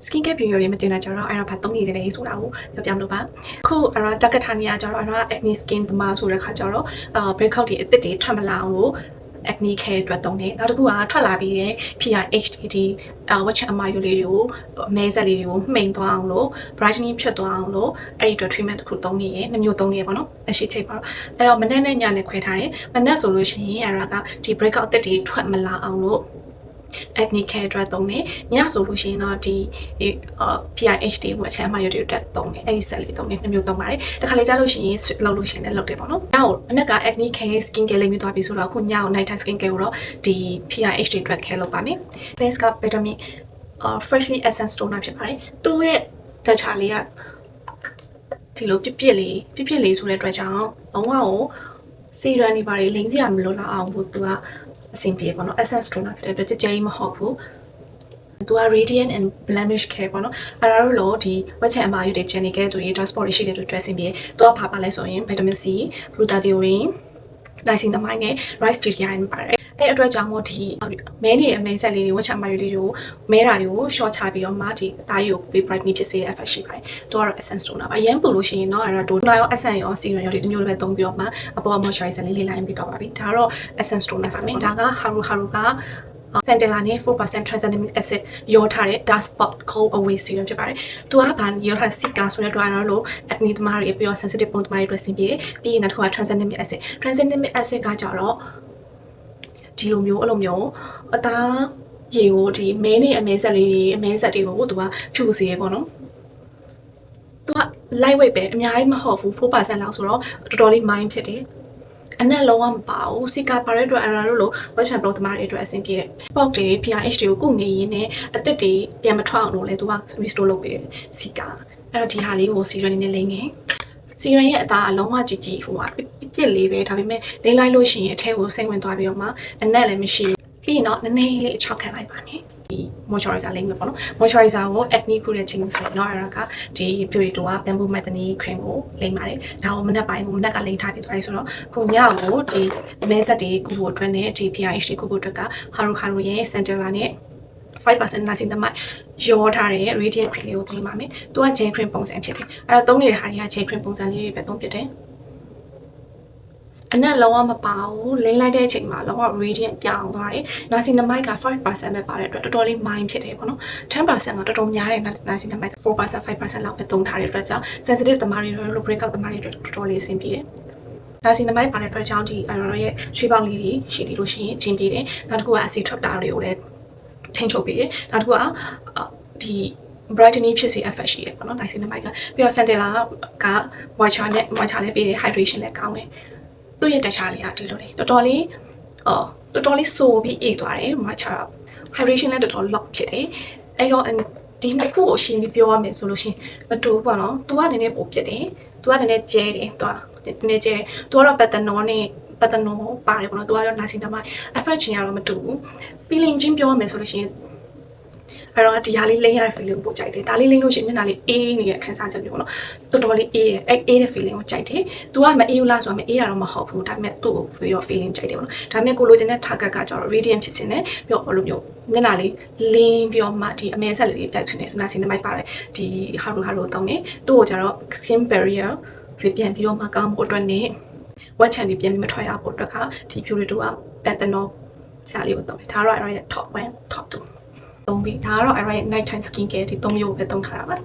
skin care video တွေမတင်တာကြတော့အဲ့ဒါဘာသုံးနေတယ်လဲဆိုတာကိုပြောပြမလို့ပါခုအဲ့ဒါ target ထားနေရကြတော့အဲ့ဒါ acne skin ပမာဆိုတဲ့ခါကြတော့အာ breakout တွေအသစ်တွေထွက်မလာအောင်လို့ acne care အတွက်သုံးတယ်နောက်တစ်ခုကထွက်လာပြီးတဲ့ PRH ဒီအာဝက်ချက်အမယူလေးတွေကိုအမဲဆက်လေးတွေကိုမှိန်သွားအောင်လို့ brightening ဖြစ်သွားအောင်လို့အဲ့ဒီအတွက် treatment တစ်ခုသုံးနေရနှစ်မျိုးသုံးနေရပေါ့နော်အရှိချိတ်ပါတော့အဲ့တော့မနေ့နဲ့ညနေခွဲထားတယ်မနေ့ဆိုလို့ရှိရင်အဲ့ဒါကဒီ breakout အသစ်တွေထွက်မလာအောင်လို့ acne care အတွက်သုံးတယ်ညဆိုလို့ရှိရင်တော့ဒီအာ PIH တွေဝက်ချက်အမယူတွေအတွက်သုံးတယ်အဲ့ဒီဆက်လေးသုံးတယ်နှစ်မျိုးသုံးပါတယ်တခါလေကြားလို့ရှိရင်လောက်လို့ရှိရင်လည်းလောက်တယ်ပေါ့နော်ညကိုအနက်က acne care skin care လေးမျိုးသွားပြီဆိုတော့အခုညကို night time skin care ကိုတော့ဒီ PIH တွေအတွက် care လုပ်ပါမယ် Thanks God vitamin အာ freshly essence toner ဖြစ်ပါတယ်သူ့ရဲ့တက်ချာလေးကဒီလိုပြစ်ပြစ်လေးပြစ်ပြစ်လေးဆိုတဲ့အတွက်ကြောင့်လုံးဝကိုစီရန်နေပါလေလိမ့်စရာမလိုတော့အောင်ဘူးသူက အဆင်ပြေပေါ့နော် essence toner ဖြစ်တဲ့အတွက်ကြကြကြီးမဟုတ်ဘူးသူက radiant and blemish care ပေါ့နော်အဲ့ဒါတို့လို့ဒီဝက်ချက်အမာရွတ်တွေကျန်နေခဲ့တဲ့သူတွေ transport တွေရှိတဲ့သူ dressing ပြေသူကဘာပါလဲဆိုရင် vitamin C glutathione နိုင်စင်သမိုင်းနဲ့ rice protein ပါတယ် အဲ့အတွက်ကြောင့်မို့ဒီမဲနေတဲ့အမိန်ဆက်လေးတွေဝက်ချမယူလေးတွေကိုမဲတာတွေကို short ချပြီးတော့မှဒီအသားရုပ် be brightening ဖြစ်စေတဲ့ effect ရှိပါတယ်။သူကတော့ essence toner ပါ။အရင်ပူလို့ရှိရင်တော့အဲ့ဒါ toner ရော essence ရော serum ရောဒီတစ်မျိုးလေးပဲသုံးပြီးတော့မှအပေါ် moisturizer လေးလေးလိုက်ပြီးတော့ပါပြီ။ဒါကတော့ essence toner ပါမယ်။ဒါက haru haru က Centella နဲ့4% tranexamic acid ရောထားတဲ့ dark spot cold away serum ဖြစ်ပါတယ်။သူကဘာရောထား Sika ဆိုတဲ့ dryer လို့ acne သမားတွေပြီးတော့ sensitive ပုံသမားတွေအတွက်ဆင်ပြေပြီးရင်နောက်တစ်ခုက tranexamic acid tranexamic acid ကကြတော့ ဒီလိုမျိုးအဲ့လိုမျိုးအသားရေကိုဒီမဲနေအမဲဆက်လေးတွေအမဲဆက်တွေကိုသူကဖြူစေရပေါ့နော်သူက light weight ပဲအများကြီးမဟုတ်ဘူး4%လောက်ဆိုတော့တော်တော်လေး mind ဖြစ်တယ်အနက်လုံးဝမပါဘူးစီကာပါတဲ့အတွက်အရာတို့လို watch and block သမားတွေအတွက်အဆင်ပြေတယ် spot တွေ PRH တွေကိုကုနေရင်းနဲ့အသစ်တွေပြန်မထွက်အောင်လို့လဲသူက restore လုပ်ပေးတယ်စီကာအဲ့တော့ဒီဟာလေးကို serum နဲ့လိမ့်နေ စီရန်ရဲ့အသားအလုံးဝကြည်ကြည်ဟိုဟာပြစ်လေးပဲဒါပေမဲ့လိမ့်လိုက်လို့ရှိရင်အထဲကိုစိတ်ဝင်သွားပြီးတော့မှအနက်လည်းမရှိပြီးရင်တော့နည်းနည်းလေးအချောက်ခံလိုက်ပါနဲ့ဒီ moisturizer လိမ့်မယ်ပေါ့နော် moisturizer ကို acne ခုတဲ့ချင်းဆိုရင်တော့အဲ့ဒါကဒီ Purito က bamboo matani cream ကိုလိမ့်ပါတယ်ဒါကိုမနက်ပိုင်းကိုမနက်ကလိမ့်ထားပြီးသွားပြီဆိုတော့ခုညကိုဒီမဲဆက်တွေကုဖို့အတွက်နဲ့ဒီ PRH တွေကုဖို့အတွက်က Haru Haru ရဲ့ Centella နဲ့ 5%နာစီနမရောထားတဲ့ radiant cream လေးကိုသုံးပါမယ်။သူက gel cream ပုံစံဖြစ်တယ်။အဲ့တော့သုံးနေတဲ့ဟာတွေက gel cream ပုံစံလေးတွေပဲသုံးဖြစ်တယ်။အနက်လုံးဝမပါဘူးလိမ့်လိုက်တဲ့အချိန်မှာလုံးဝ radiant ပြောင်းသွားတယ်။နာစီနမိုက်က5%ပဲပါတဲ့အတွက်တော်တော်လေး mind ဖြစ်တယ်ပေါ့နော်။10%ကတော်တော်များတယ်နာစီနမိုက်က4% 5%လောက်ပဲသုံးထားတဲ့အတွက်ကြောင့် sensitive သမားတွေတို့ breakout သမားတွေတို့တော်တော်လေးအဆင်ပြေတယ်။ဒါစီနမိုက်ပါတဲ့အတွက်ကြောင့်ဒီ error ရဲ့ရွှေပေါက်လေးတွေရှိတယ်လို့ရှိရင်ကျင်းပြေတယ်။နောက်တစ်ခုက acid trap တာတွေကိုလည်း ထိန်းချုပ်ပေးတယ်။နောက်တစ်ခုကဒီ brightening ဖြစ်စေ effect ရှိရပေါ့နော် niacinamide ကပြီးတော့ Centella က moisture နဲ့ moisture လည်းပေးတယ် hydration လည်းကောင်းတယ်။သူ့ရဲ့တက်ချာလေးကဒီလိုလေးတော်တော်လေးအော်တော်တော်လေးဆိုပြီးအေးသွားတယ် moisture hydration လည်းတော်တော် lock ဖြစ်တယ်။အဲ့တော့ဒီနှစ်ခုကိုရှင်းပြီးပြောရမယ်ဆိုလို့ရှိရင်မတူဘူးပေါ့နော်။ तू ကနည်းနည်းပိုပြစ်တယ်။ तू ကနည်းနည်းကျဲတယ်။ तू ကနည်းနည်းကျဲတယ်။ तू ကတော့ patternol နဲ့ ပတ်သက်နော်ပါတယ်ပေါ့နော်။ तू ကတော့ nursing တမိုင်း effect ချင်းကတော့မတူဘူး။ feeling ချင်းပြောရမယ်ဆိုလို့ရှိရင်အဲ့တော့ဒီဟာလေးလိမ့်ရတဲ့ feeling ကိုပို့ကြိုက်တယ်ဒါလေးလိမ့်လို့ရှိရင်မျက်နှာလေးအေးနေတဲ့ခံစားချက်မျိုးပေါ့နော်တော်တော်လေးအေးရဲ့အဲ့အေးတဲ့ feeling ကိုကြိုက်တယ်။ तू ကမအေးဘူးလားဆိုတော့မအေးရတော့မဟုတ်ဘူးဒါပေမဲ့သူ့ကိုပြီးတော့ feeling ကြိုက်တယ်ပေါ့နော်ဒါပေမဲ့ကိုလိုချင်တဲ့ target ကကျတော့ radiant ဖြစ်ခြင်းနဲ့ပြီးတော့ဘလိုမျိုးမျက်နှာလေးလင်းပြီးတော့မှဒီအမဲဆက်လေးပြတ်ချင်တယ်ဆိုတော့စီနမိုက်ပါတယ်ဒီ haru haru တောင်းနေသူ့ကိုကျတော့ skin barrier တွေပြန်ပြီးတော့မှကောင်းဖို့အတွက်နဲ့ ဝက်ချန်တွေပြန်ပြီးမထွက်ရဖို့အတွက်ကဒီ purito က pantanol ရှာလေးကိုတောင်းတယ်ဒါတော့အဲ့တော့ရဲ့ top 1 top 2သုံးပြီးဒါကတော့ Era ရဲ့ night time skin care ဒီသုံးမျိုးပဲသုံးထားတာပါ